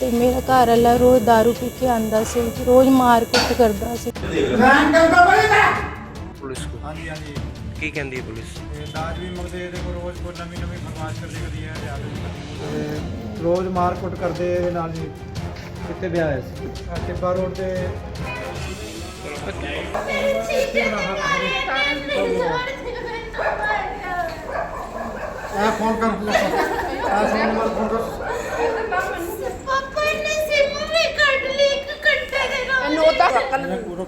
ਤੇ ਮੇਰਾ ਘਰ ਵਾਲਾ ਰੋਜ਼ दारू ਪੀ ਕੇ ਆਂਦਾ ਸੀ ਰੋਜ਼ ਮਾਰ ਕੁੱਟ ਕਰਦਾ ਸੀ। ਪੁਲਿਸ ਕੋ ਹਾਂਜੀ ਹਾਂਜੀ। ਕੀ ਕਹਿੰਦੀ ਹੈ ਪੁਲਿਸ? ਤੇ ਦਾਜ ਵੀ ਮੰਗਦੇ ਇਹਦੇ ਕੋਲ ਰੋਜ਼ ਕੋਈ ਨਵੀਂ ਨਵੀਂ ਫਰਮਾਇਸ਼ ਕਰਦੇ ਕਦੀ ਇਹ ਲਿਆ ਦੇ ਤੇ ਰੋਜ਼ ਮਾਰ ਕੁੱਟ ਕਰਦੇ ਇਹਦੇ ਨਾਲ ਜੀ। ਕਿੱਥੇ ਵਿਆਹ ਹੈ ਟਿੱਬਾ ਰੋਡ ਤੇ। ਆ ਫੋਨ ਕਰ ਆ ਫੋਨ ਨੰਬਰ ਫੋਨ ਕਰ ਪਾਪਾ ਨੇ ਸਿਮ ਵੀ ਕੱਢ ਲਈ ਇੱਕ ਘੰਟੇ ਦੇ ਨਾਲ ਇਹਨੂੰ ਉਹਦਾ ਰੱਕਲ ਮੈਂ ਪੂਰਾ ਕਿੱਥੋਂ ਗਾਲ ਕਰ ਆ ਫੋਨ ਕਰ ਘੰਟਾ ਆ ਕਰ ਫੋਨ ਕਰ ਸੋ ਨੰਬਰ ਹੁਣ ਕਈ ਹੈ ਇੱਧਰ ਬਣਾ ਫੋਨ ਬਣਾ ਲਈ ਬਿੱਟੂ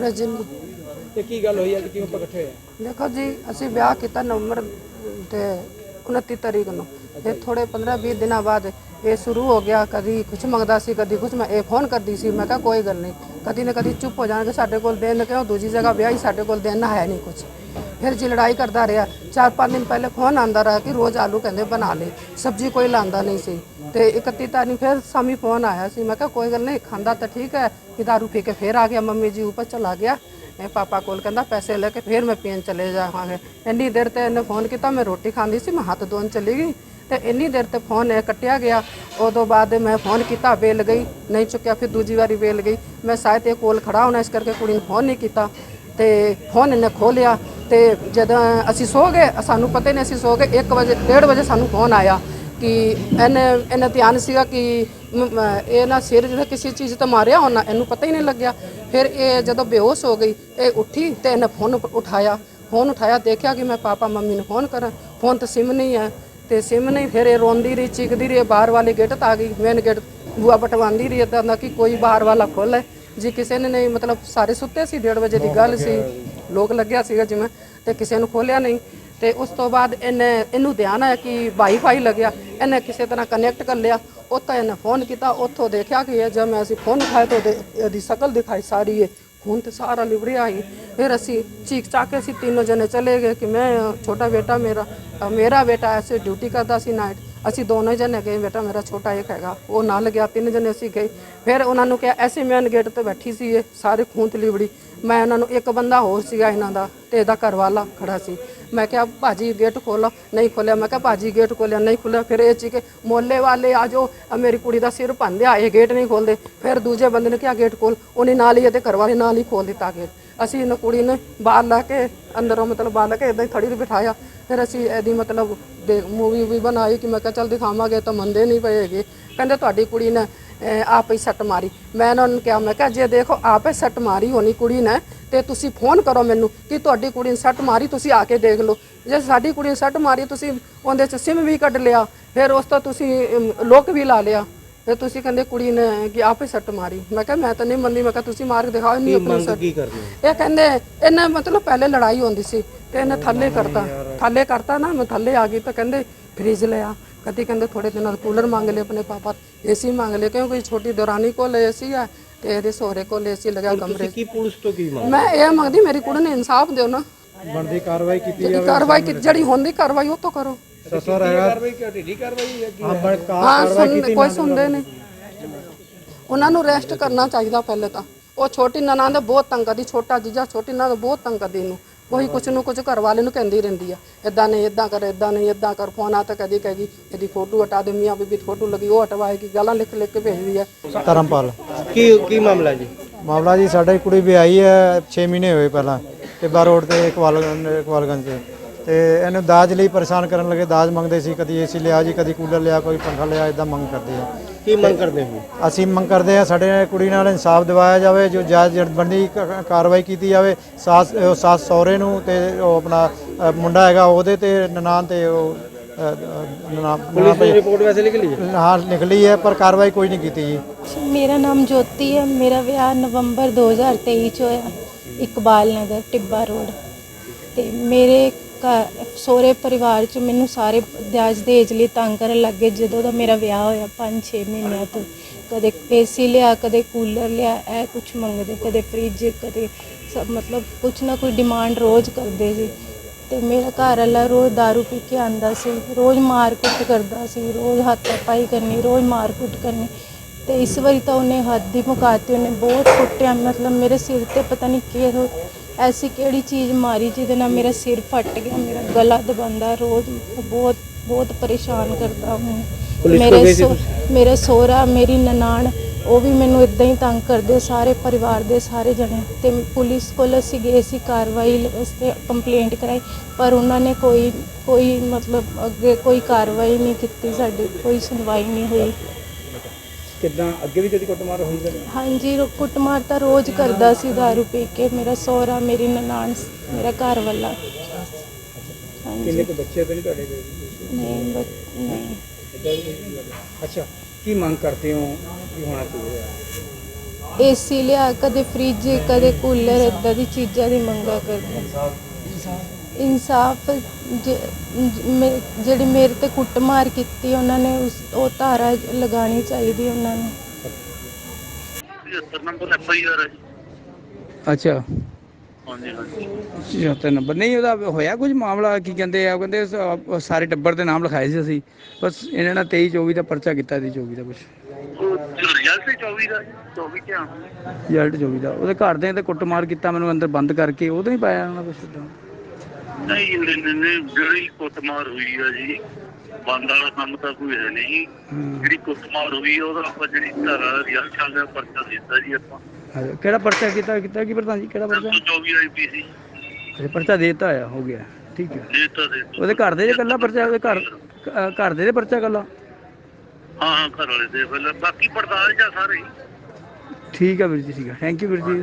ਰਜਨੀ ਤੇ ਕੀ ਗੱਲ ਹੋਈ ਅੱਜ ਕਿਉਂ ਆਪਾਂ ਇਕੱਠੇ ਹੋਏ ਦੇਖੋ ਜੀ ਅਸੀਂ ਵਿਆਹ ਕੀਤਾ ਨਵੰਬਰ ਤੇ 29 ਤਰੀਕ ਨੂੰ ਤੇ ਥੋੜੇ 15 20 ਦਿਨਾਂ ਬਾਅਦ ਇਹ ਸ਼ੁਰੂ ਹੋ ਗਿਆ ਕਦੀ ਕੁਝ ਮੰਗਦਾ ਸੀ ਕਦੀ ਕੁਝ ਮੈਂ ਇਹ ਫੋਨ ਕਰਦੀ ਸੀ ਮੈਂ ਕਿਹਾ ਕੋਈ ਗੱਲ ਨਹੀਂ ਕਦੀ ਨਾ ਕਦੀ ਚੁੱਪ ਹੋ ਜਾਣਗੇ ਸਾਡੇ ਕੋਲ ਦਿਨ ਕਿਉਂ? ਦੂਜੀ ਜਗ੍ਹਾ ਵਿਆਹੀ ਸਾਡੇ ਕੋਲ ਦਿਨ ਹੈ ਨਹੀਂ ਕੁਝ ਫਿਰ ਜੀ ਲੜਾਈ ਕਰਦਾ ਰਿਹਾ। ਚਾਰ ਪੰਜ ਦਿਨ ਪਹਿਲੇ ਫੋਨ ਆਂਦਾ ਰਿਹਾ ਕਿ ਰੋਜ਼ ਆਲੂ ਕਹਿੰਦੇ ਬਣਾ ਲੈ ਸਬਜ਼ੀ ਕੋਈ ਲਾਂਦਾ ਨਹੀਂ ਸੀ। ਤੇ 31 ਤਾਰੀਖ ਫਿਰ ਸਾਮੀ ਫੋਨ ਆਇਆ ਸੀ। ਮੈਂ ਕਿਹਾ, ਕੋਈ ਗੱਲ ਨਹੀਂ, ਖਾਂਦਾ ਤਾਂ ਠੀਕ ਹੈ। ਕਿ ਦਾਰੂ ਪੀ ਕੇ ਫਿਰ ਆ ਗਿਆ। ਮੰਮੀ ਜੀ ਉੱਪਰ ਚਲਾ ਗਿਆ। ਇਹ ਪਾਪਾ ਕੋਲ ਕਹਿੰਦਾ, ਪੈਸੇ ਲੈ ਕੇ ਫਿਰ ਮੈਂ ਪੀਣ ਚਲੇ ਜਾਵਾਂਗੇ। ਇੰਨੀ ਦੇਰ ਤੇ ਇਹਨੇ ਫੋਨ ਕੀਤਾ, ਮੈਂ ਰੋਟੀ ਖਾਂਦੀ ਸੀ, ਮੈਂ ਹੱਥ ਧੋਣ ਚਲੀ ਗਈ। ਤੇ ਇੰਨੀ ਦੇਰ ਤੇ ਫੋਨ ਕੱਟਿਆ ਗਿਆ। ਉਦੋਂ ਬਾਅਦ ਮੈਂ ਫੋਨ ਕੀਤਾ, ਵੇਲ ਗਈ, ਨਹੀਂ ਚੁੱਕਿਆ, ਫਿਰ ਦੂਜੀ ਵਾਰੀ ਵੇਲ ਗਈ। ਮੈਂ ਸ਼ਾਇਦ ਇਹ ਕੋਲ ਖੜਾ ਹੋਣਾ, ਇਸ ਕਰਕੇ ਕੁੜੀ ਨੂੰ ਫੋਨ ਨਹੀਂ ਕੀਤਾ। ਤੇ ਫੋਨ ਇਹਨੇ ਖੋਲਿਆ ਤੇ ਜਦੋਂ ਅਸੀਂ ਸੋ ਗਏ, ਸਾਨੂੰ ਪਤਾ ਹੀ ਨਹੀਂ ਅਸੀਂ ਸੋ ਗਏ 1 ਵਜੇ 1:30 ਵਜੇ ਸਾਨੂੰ ਫੋਨ ਆਇਆ ਕਿ ਇਹਨੇ ਇਹਨੇ ਧਿਆਨ ਸੀਗਾ ਕਿ ਇਹ ਨਾ ਸਿਰ ਜਿਹਦਾ ਕਿਸੇ ਚੀਜ਼ ਤੇ ਮਾਰਿਆ ਹੋਣਾ, ਇਹਨੂੰ ਪਤਾ ਹੀ ਨਹੀਂ ਲੱਗਿਆ। ਫਿਰ ਇਹ ਜਦੋਂ ਬੇਹੋਸ਼ ਹੋ ਗਈ, ਇਹ ਉੱਠੀ ਤੇ ਇਹਨੇ ਫੋਨ ਉਪ- ਉਠਾਇਆ। ਫੋਨ ਉਠਾਇਆ, ਦੇਖਿਆ ਕਿ ਮੈਂ ਪਾਪਾ, ਮੰਮੀ ਨੂੰ ਫੋਨ ਕਰਾਂ। ਫੋਨ ਤੇ ਸਿਮ ਨਹੀਂ ਹੈ। ਤੇ ਸਿਮ ਨਹੀਂ ਫਿਰ ਇਹ ਰੋਂਦੀ ਰਹੀ ਚੀਕਦੀ ਰਹੀ ਬਾਹਰ ਵਾਲੇ ਗੇਟ ਤੇ ਆ ਗਈ ਮੇਨ ਗੇਟ ਬੂਆ ਪਟਵਾਉਂਦੀ ਰਹੀ ਇਦਾਂ ਦਾ ਕਿ ਕੋਈ ਬਾਹਰ ਵਾਲਾ ਖੋਲੇ ਜੀ ਕਿਸੇ ਨੇ ਨਹੀਂ ਮਤਲਬ ਸਾਰੇ ਸੁੱਤੇ ਸੀ 1:30 ਵਜੇ ਦੀ ਗੱਲ ਸੀ ਲੋਕ ਲੱਗਿਆ ਸੀਗਾ ਜਿਵੇਂ ਤੇ ਕਿਸੇ ਨੂੰ ਖੋਲਿਆ ਨਹੀਂ। ਤੇ ਉਸ ਤੋਂ ਬਾਅਦ ਇਹਨੇ ਇਹਨੂੰ ਧਿਆਨ ਆਇਆ ਕਿ ਵਾਈਫਾਈ ਲੱਗਿਆ ਇਹਨੇ ਕਿਸੇ ਤਰ੍ਹਾਂ ਕਨੈਕਟ ਕਰ ਲਿਆ ਉੱਥੇ ਇਹਨੇ ਫੋਨ ਕੀਤਾ ਉੱਥੋਂ ਦੇਖਿਆ ਕਿ ਇਹ ਜਦ ਮੈਂ ਅਸੀਂ ਫੋਨ ਉਠਾਇਆ ਤਾਂ ਇਹਦੀ ਸ਼ਕਲ ਦਿਖਾਈ ਸਾਰੀ ਇਹ। ਖੂਨ ਤੇ ਸਾਰਾ ਲਿਬੜਿਆ ਹੀ। ਫਿਰ ਅਸੀਂ ਚੀਕ ਚਾਕ ਕੇ ਅਸੀਂ ਤਿੰਨੋਂ ਜਣੇ ਚਲੇ ਗਏ ਕਿ ਮੈਂ ਅ, ਛੋਟਾ ਬੇਟਾ ਮੇਰਾ ਮੇਰਾ ਬੇਟਾ ਐਸੇ ਡਿਊਟੀ ਕਰਦਾ ਸੀ ਨਾਈਟ ਅਸੀਂ ਦੋਨੋਂ ਜਣੇ ਗਏ ਬੇਟਾ ਮੇਰਾ ਛੋਟਾ ਇੱਕ ਹੈਗਾ ਉਹ ਨਾਲ ਗਿਆ ਤਿੰਨ ਜਣੇ ਅਸੀਂ ਗਏ। ਫਿਰ ਉਹਨਾਂ ਨੂੰ ਕਿਹਾ ਐਸੇ ਮੈਨ ਗੇਟ ਤੇ ਬੈਠੀ ਸੀ ਇਹ ਸਾਰੇ ਖੂਨ ਤੇ ਮੈਂ ਉਹਨਾਂ ਨੂੰ ਇੱਕ ਬੰਦਾ ਹੋਰ ਸੀਗਾ ਇਹਨਾਂ ਦਾ ਤੇ ਇਹਦਾ ਘਰ ਵਾਲਾ ਖੜਾ ਸੀ। ਮੈਂ ਕਿਹਾ ਭਾਜੀ ਗੇਟ ਖੋਲੋ ਨਹੀਂ ਖੋਲਿਆ ਮੈਂ ਕਿਹਾ ਭਾਜੀ ਗੇਟ ਖੋਲਿਆ ਨਹੀਂ ਖੋਲਿਆ ਫਿਰ ਇਹ ਚੀਕੇ ਮੋਹੱਲੇ ਵਾਲੇ ਆ ਜੋ ਅ, ਮੇਰੀ ਕੁੜੀ ਦਾ ਸਿਰ ਭੰਨਿਆ ਇਹ ਗੇਟ ਨਹੀਂ ਖੋਲਦੇ ਫਿਰ ਦੂਜੇ ਬੰਦੇ ਨੇ ਕਿਹਾ ਗੇਟ ਖੋਲ ਉਹਨੇ ਨਾਲ ਹੀ ਇਹਦੇ ਘਰ ਵਾਲੇ ਨਾਲ ਹੀ ਖੋਲ ਦਿੱਤਾ ਗੇਟ ਅਸੀਂ ਇਹਨਾਂ ਕੁੜੀ ਨੇ ਬਾਹਰ ਲਾ ਕੇ ਅੰਦਰੋਂ ਮਤਲਬ ਬਾਹਰ ਲਾ ਕੇ ਇਦਾਂ ਹੀ ਥੜੀ ਤੇ ਬਿਠਾਇਆ। ਫਿਰ ਅਸੀਂ ਇਹਦੀ ਮਤਲਬ ਦੇ ਮੂਵੀ ਵੀ ਬਣਾਈ ਕਿ ਮੈਂ ਕਿਹਾ ਚੱਲ ਦਿਖਾਵਾਂਗੇ ਤਾਂ ਮੰਨਦੇ ਨਹੀਂ ਪਏ ਹੈਗੇ। ਕਹਿੰਦੇ ਤੁਹਾਡੀ ਕੁੜੀ ਨੇ ਆਪ ਹੀ ਸੱਟ ਮਾਰੀ। ਮੈਂ ਉਹਨਾਂ ਨੂੰ ਕਿਹਾ ਮੈਂ ਕਿਹਾ ਜੇ ਦੇਖੋ ਆਪੇ ਸੱਟ ਮਾਰੀ ਹੋਣੀ ਕੁੜੀ ਨੇ ਤੇ ਤੁਸੀਂ ਫੋਨ ਕਰੋ ਮੈਨੂੰ ਕਿ ਤੁਹਾਡੀ ਕੁੜੀ ਨੇ ਸੱਟ ਮਾਰੀ ਤੁਸੀਂ ਆ ਕੇ ਦੇਖ ਲਓ। ਜੇ ਸਾਡੀ ਕੁੜੀ ਨੇ ਸੱਟ ਮਾਰੀ ਤੁਸੀਂ ਉਹਦੇ ਚ ਸਿਮ ਵੀ ਕੱਢ ਲਿਆ ਫਿਰ ਉਸ ਤੋਂ ਤੁਸੀਂ ਲੋਕ ਵੀ ਲਾ ਲਿਆ। ਤੇ ਤੁਸੀਂ ਕਹਿੰਦੇ ਕੁੜੀ ਨੇ ਕਿ ਆਪੇ ਸੱਟ ਮਾਰੀ। ਮੈਂ ਕਿਹਾ ਮੈਂ ਤਾਂ ਨਹੀਂ ਮੰਨਦੀ ਮੈਂ ਕਿਹਾ ਤੁਸੀਂ ਮਾਰ ਕੇ ਦਿਖਾਓ ਨਹੀਂ ਆਪਣੀ ਸੱਟ। ਇਹ ਕਹਿੰਦੇ ਇਹਨੇ ਮਤਲਬ ਪਹਿਲੇ ਲੜਾਈ ਹੁੰਦੀ ਸੀ ਤੇ ਇਹਨੇ ਥੱਲੇ ਕਰਤਾ। ਥੱਲੇ ਕਰਤਾ ਨਾ ਮੈਂ ਥੱਲੇ ਆ ਗਈ ਤਾਂ ਕਹਿੰਦੇ ਫ੍ਰਿਜ ਲਿਆ। ਕਦੀ ਕਹਿੰਦੇ ਥੋੜੇ ਦਿਨਾਂ ਕੂਲਰ ਮੰਗ ਲਏ ਆਪਣੇ ਪਾਪਾ ਏਸੀ ਮੰਗ ਲਏ ਕਿਉਂਕਿ ਛੋਟੀ ਦੌਰਾਨੀ ਕੋਲ ਏਸੀ ਹੈ ਤੇ ਇਹਦੇ ਸਹੁਰੇ ਕੋਲ ਏਸੀ ਲਗਾ ਕਮਰੇ। ਕੀ ਪੁਲਿਸ ਤੋਂ ਕੀ ਮੰਗ ਮੈਂ ਇਹ ਮੰਗਦੀ ਮੇਰੀ ਕੁੜੀ ਨੂੰ ਇਨਸਾਫ ਦਿਓ ਨਾ। ਬਣਦੀ ਕਾਰਵਾਈ ਕੀਤੀ ਜਿਹੜੀ ਕਾਰਵਾਈ ਕੀ- ਜਿਹੜੀ ਹੁੰਦੀ ਕਾਰਵਾਈ ਉਹ ਤੋਂ ਕਰੋ। ਸਸਰ ਹੈਗਾ ਕਾਰਵਾਈ ਕਿਉਂ ਢੀਲੀ ਕਾਰਵਾਈ ਹੈ ਕਾ ਹਾਂ ਸੁਣ ਕੋਈ ਸੁਣਦੇ ਨਹੀਂ। ਉਹਨਾਂ ਨੂੰ ਰੈਸਟ ਕਰਨਾ ਚਾਹੀਦਾ ਪਹਿਲੇ ਤਾਂ। ਉਹ ਛੋਟੀ ਨਨਾਣ ਦੇ ਬਹੁਤ ਤੰਗ ਕਰਦੀ ਛੋਟਾ ਜੀਜਾ ਛੋਟੀ ਨਨਾਣ ਬਹੁਤ ਤੰਗ ਕਰਦੀ ਇਹਨੂੰ। ਉਹੀ ਕੁਛ ਨੂੰ ਕੁਛ ਘਰ ਵਾਲੇ ਨੂੰ ਕਹਿੰਦੀ ਰਹਿੰਦੀ ਆ। ਇਦਾਂ ਨਹੀਂ ਇਦਾਂ ਕਰ ਇਦਾਂ ਨਹੀਂ ਇਦਾਂ ਕਰ। ਫੋਨ ਆ ਤਾਂ ਕਦੀ ਕਹੇਗੀ ਇਹਦੀ ਫੋਟੋ ਹਟਾ ਦੇ ਮੀਆਂ ਬੀਬੀ ਫੋਟੋ ਲੱਗੀ ਉਹ ਹਟਵਾਏਗੀ ਗਾਲਾਂ ਲਿਖ ਲਿਖ ਕੇ ਭੇਜਦੀ ਆ। ਧਰਮਪਾਲ। ਕੀ ਕੀ ਮਾਮਲਾ ਜੀ? ਮਾਮਲਾ ਜੀ ਸਾਡੀ ਕੁੜੀ ਵਿਆਹੀ ਹੈ 6 ਮਹੀਨੇ ਹੋਏ ਪਹਿਲਾਂ ਟਿੱਬਾ ਰੋਡ ਤੇ ਇਕਵਾਲਗੰਜ ਇਕਵਾਲਗੰਜ ਤੇ। ਤੇ ਇਹਨੂੰ ਦਾਜ ਲਈ ਪਰੇਸ਼ਾਨ ਕਰਨ ਲੱਗੇ ਦਾਜ ਮੰਗਦੇ ਸੀ ਕਦੀ ਏਸੀ ਲਿਆ ਜੀ ਕਦੀ ਕੂਲਰ ਲਿਆ ਕੋਈ ਪੰਖਾ ਲਿਆ ਇਦਾਂ ਮੰਗ ਕਰਦੇ ਆ। ਕੀ ਮੰਗ ਕਰਦੇ ਹੋ? ਅਸੀਂ ਮੰਗ ਕਰਦੇ ਆ ਸਾਡੇ ਕੁੜੀ ਨਾਲ ਇਨਸਾਫ ਦਿਵਾਇਆ ਜਾਵੇ ਜੋ ਜਾਇਜ਼ ਕ- ਕਾਰਵਾਈ ਕੀਤੀ ਜਾਵੇ। ਸਾਸ ਉਹ ਸਾਸ ਸਹੁਰੇ ਨੂੰ ਤੇ ਉਹ ਆਪਣਾ ਅ, ਮੁੰਡਾ ਹੈਗਾ ਉਹਦੇ ਤੇ ਨਨਾਣ ਤੇ ਉਹ ਅ, ਅ, ਨਨਾਣ ਪੁਲਿਸ ਨੇ ਰਿਪੋਰਟ ਵੈਸੇ ਲਿਖ ਲਈ ਹੈ? ਹਾਂ ਨਿਕਲੀ ਹੈ ਪਰ ਕਾਰਵਾਈ ਕੋਈ ਨਹੀਂ ਕੀਤੀ ਜੀ। ਮੇਰਾ ਨਾਮ ਜੋਤੀ ਹੈ ਮੇਰਾ ਵਿਆਹ ਨਵੰਬਰ 2023 ਚ ਹੋਇਆ ਇਕਬਾਲ ਨਗਰ ਟਿੱਬਾ ਰੋਡ। ਤੇ ਮੇਰੇ ਘਰ, ਸਹੁਰੇ ਪਰਿਵਾਰ ਚ ਮੈਨੂੰ ਸਾਰੇ ਦਾਜ ਦੇਜ ਲਈ ਤੰਗ ਕਰਨ ਲੱਗੇ ਜਦੋਂ ਦਾ ਮੇਰਾ ਵਿਆਹ ਹੋਇਆ 5-6 ਮਹੀਨਿਆਂ ਤੋਂ। ਕਦੇ ਏਸੀ ਲਿਆ, ਕਦੇ ਕੂਲਰ ਲਿਆ, ਇਹ ਕੁਝ ਮੰਗਦੇ, ਕਦੇ ਫ੍ਰਿਜ, ਕਦੇ ਸਭ ਮਤਲਬ ਕੁਝ ਨਾ ਕੋਈ ਡਿਮਾਂਡ ਰੋਜ਼ ਕਰਦੇ ਸੀ। ਤੇ ਮੇਰਾ ਘਰ ਵਾਲਾ ਰੋਜ਼ दारू ਪੀ ਕੇ ਆਂਦਾ ਸੀ, ਰੋਜ਼ ਮਾਰ ਕੁੱਟ ਕਰਦਾ ਸੀ, ਰੋਜ਼ ਹੱਥ ਪਾਈ ਕਰਨੀ, ਰੋਜ਼ ਮਾਰ ਕੁੱਟ ਕਰਨੀ। ਤੇ ਇਸ ਵਾਰੀ ਤਾਂ ਉਹਨੇ ਹੱਦ ਹੀ ਮੁਕਾਤੀ ਉਹਨੇ ਬਹੁਤ ਕੁੱਟਿਆ, ਮਤਲਬ ਮੇਰੇ ਸਿਰ ਤੇ ਪਤਾ ਨਹੀਂ ਕੀ ਐਸੀ ਕਿਹੜੀ ਚੀਜ਼ ਮਾਰੀ ਜਿਹਦੇ ਨਾਲ ਮੇਰਾ ਸਿਰ ਫਟ ਗਿਆ ਮੇਰਾ ਗਲਾ ਦਬਾਉਂਦਾ ਰੋਜ਼ ਬਹੁਤ ਬਹੁਤ ਪਰੇਸ਼ਾਨ ਕਰਦਾ ਕੋਲ ਮੇਰੇ ਸੋ- ਮੇਰੇ ਸੋਹਰਾ ਮੇਰੀ ਨਨਾਣ ਉਹ ਵੀ ਮੈਨੂੰ ਇਦਾਂ ਹੀ ਤੰਗ ਕਰਦੇ ਸਾਰੇ ਪਰਿਵਾਰ ਦੇ ਸਾਰੇ ਜਣੇ। ਤੇ ਪੁਲਿਸ ਕੋਲ ਅਸੀਂ ਗਏ ਸੀ ਕਾਰਵਾਈ ਵਾਸਤੇ ਕੰਪਲੇਂਟ ਕਰਾਈ ਪਰ ਉਹਨਾਂ ਨੇ ਕੋਈ ਕੋਈ ਮਤਲਬ ਅੱਗੇ ਕੋਈ ਕਾਰਵਾਈ ਨਹੀਂ ਕੀਤੀ ਸਾਡੀ ਕੋਈ ਸੁਣਵਾਈ ਨਹੀਂ ਹੋਈ। ਕਿੱਦਾਂ ਅੱਗੇ ਵੀ ਕਦੀ ਕੁੱਟਮਾਰ ਹੋਈ ਕਦੇ ਹਾਂਜੀ ਰੋ- ਕੁੱਟਮਾਰ ਤਾਂ ਰੋਜ਼ ਕਰਦਾ ਸੀ दारू ਪੀ ਕੇ। ਮੇਰਾ ਸੋਹਰਾ ਮੇਰੀ ਨਨਾਣ ਮੇਰਾ ਘਰ ਵਾਲਾ। ਕਿੰਨੇ ਹਾਂਜੀ ਕੁ ਬੱਚੇ ਤੇ ਨਹੀਂ ਤੁਹਾਡੇ? ਨਹੀਂ ਬਟ- ਨਹੀਂ। ਅੱਛਾ ਕੀ ਮੰਗ ਕਰਦੇ ਹੋ ਕੀ ਹੋਣਾ ਚਾਹੀਦਾ ਏਸੀ ਲਿਆ ਕਦੇ ਫ੍ਰਿਜ ਕਦੇ ਕੂਲਰ ਇਦਾਂ ਦੀ ਚੀਜ਼ਾਂ ਦੀ ਮੰਗਾ ਕਰਦੇ। ਇਨਸਾਫ ਜਿਹੜੀ ਮੇਰੇ ਤੇ ਕੁੱਟਮਾਰ ਕੀਤੀ ਉਹਨਾਂ ਨੇ ਉਸ ਉਹ ਧਾਰਾ ਲਗਾਉਣੀ ਚਾਹੀਦੀ ਉਹਨਾਂ ਨੂੰ। 75 ਨੰਬਰ ਐਫ ਆਈ ਆਰ ਹੈ ਜੀ। ਅੱਛਾ। ਹਾਂਜੀ ਹਾਂਜੀ। 76 ਨੰਬਰ। ਨਹੀਂ ਉਹਦਾ ਹੋਇਆ ਕੁਝ ਮਾਮਲਾ? ਕੀ ਕਹਿੰਦੇ ਆ ਉਹ ਕਹਿੰਦੇ ਸ- ਸਾਰੇ ਟੱਬਰ ਦੇ ਨਾਮ ਲਿਖਾਏ ਸੀ ਅਸੀਂ। ਬਸ ਇਹਨਾਂ ਨੇ 23 24 ਦਾ ਪਰਚਾ ਕੀਤਾ ਸੀ 24 ਦਾ ਕੁਝ ਉਹ ਰਿਜ਼ਲਟ ਸੀ 24 ਦਾ 24 ਕਿਆ? ਰਿਜ਼ਲਟ 24 ਦਾ। ਉਹਦੇ ਘਰ ਦੇ ਤੇ ਕੁੱਟਮਾਰ ਕੀਤਾ ਮੈਨੂੰ ਅੰਦਰ ਬੰਦ ਕਰਕੇ। ਉਹ ਤਾਂ ਨਹੀਂ ਪਾਇਆ ਉਹਨਾਂ ਕੁਝ ਇਦਾਂ ਨਹੀਂ ਨਹੀਂ, ਜਿਹੜੀ ਕੁੱਟਮਾਰ ਹੋਈ ਆ ਜੀ ਬੰਦ ਵਾਲਾ ਕੰਮ ਤਾਂ ਕੋਈ ਹੈ ਨਹੀਂ। ਜਿਹੜੀ ਕੁੱਟਮਾਰ ਹੋਈ ਆ, ਉਹਦਾ ਆਪਾਂ ਜਿਹੜੀ ਧਾਰਾ ਚੱਲ ਰਿਹਾ ਪਰਚਾ ਦਿੱਤਾ ਜੀ ਆਪਾਂ। ਕਿਹੜਾ ਪਰਚਾ ਕੀਤਾ ਕੀਤਾ ਕੀ ਪ੍ਰਧਾਨ ਜੀ ਕਿਹੜਾ ਪਰਚਾ? 324 ਆਈਪੀਸੀ ਅੱਛਾ, ਪਰਚਾ ਦੇ ਦਿੱਤਾ ਆ ਹੋ ਗਿਆ ਠੀਕ ਹੈ। ਦਿੱਤਾ ਦੇ ਦਿੱਤਾ। ਉਹਦੇ ਘਰ ਦੇ ਜੇ ਕੱਲਾ ਪਰਚਾ ਉਹਦੇ ਘਰ ਘਰ ਦੇ ਦੇ ਪਰਚਾ ਕੱਲਾ ਹਾਂ ਹਾਂ ਘਰ ਵਾਲੇ ਦੇ ਪਹਿਲਾਂ। ਬਾਕੀ ਪੜਤਾਲ ਜਾਂ ਸਾਰੇ। ਠੀਕ ਹੈ ਵੀਰ ਜੀ ਠੀਕ ਹੈ। ਥੈਂਕ ਯੂ ਵੀਰ ਜੀ।